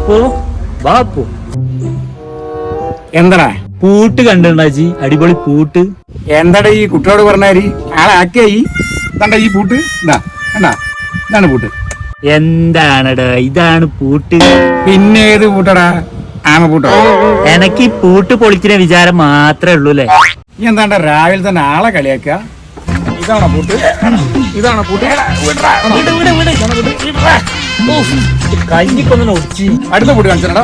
അപ്പോ ബാപ്പു എന്തടാ? പൂട്ട് കണ്ടിട്ടുണ്ടാജി അടിപൊളി പൂട്ട്. എന്താടാ ഈ കുട്ടിയോട് പറഞ്ഞാരി? ആളെ ആക്കിയായി. ഇതാണ്ട ഈ പൂട്ട്? എന്താ എന്താ ഇതാണ് പൂട്ട്. എന്താണടാ? ഇതാണ് പൂട്ട്. പിന്നെ ഏത് പൂട്ടടാ? ആമ പൂട്ടോ? എനക്ക് ഈ പൂട്ട് പൊളിക്കുന്ന വിചാരം മാത്രമേ ഉള്ളൂ അല്ലേ? നീ എന്താണ്ട രാവിലെ തന്നെ ആളെ കളിയാക്ക ഇതാണോ പൂട്ട്? ഇതാണോ പൂട്ട്. കഞ്ഞിക്കൊന്നും ഒടിച്ച് അടുത്ത പൂട്ട് കാണിച്ചാടാ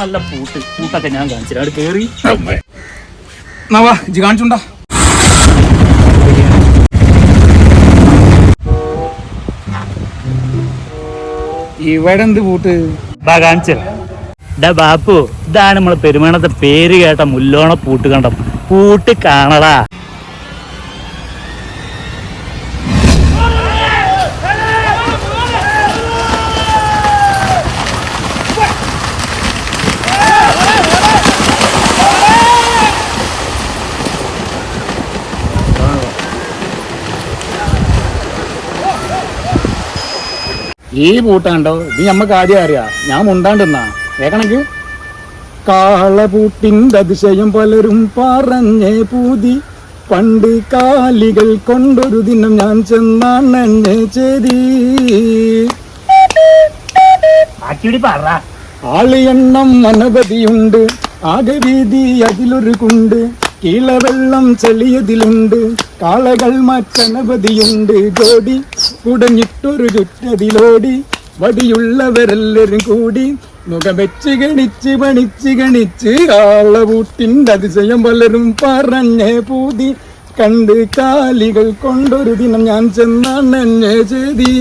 നല്ല പൂട്ട്. പൂട്ടൊക്കെ ഞാൻ കാണിച്ചു അവിടെ കേറി. എന്നാ വാ ഇജ്ജ് കാണിച്ചുണ്ടാ. ഇവിടെ എന്ത് പൂട്ട്? കാണിച്ചു ഡാ ബാപ്പു ഇതാണ് നമ്മളെ പെരുമാണത്തെ പേര് കേട്ട മുല്ലോണ പൂട്ട് കണ്ടം. പൂട്ട് കാണടാ. ഈ പൂട്ടാണ്ടോ? ഇത് ഞമ്മക്ക് ആദ്യം അറിയാ. ഞാൻ മുണ്ടാണ്ടെന്നാ കേക്കണെങ്കിൽ കാളപൂട്ടിന്റെ അതിശയം പലരും പറഞ്ഞേ പൂതി. പണ്ട് കാലികൾ കൊണ്ടൊരു ദിനം ഞാൻ ചെന്നാണെന്നെ പറ. ആളിയെണ്ണം അനവധിയുണ്ട്. ആകെ വീതി അതിലൊരു കുണ്ട്. കീളവെള്ളം ചെളിയതിലുണ്ട്. കാളകൾ മറ്റനവധിയുണ്ട്. ജോഡി കുടഞ്ഞിട്ടൊരു ചുറ്റതിലോടി. വടിയുള്ളവരെല്ലാരും കൂടി മുഖം വെച്ച് ഗണിച്ച് പണിച്ച് ഗണിച്ച് ആളവൂട്ടിന്റെ അതിശയം പലരും പറഞ്ഞേ പൂതി. കണ്ട് കാലികൾ കൊണ്ടൊരു ദിനം ഞാൻ ചെന്നാണെന്നെ ചെയ്തി.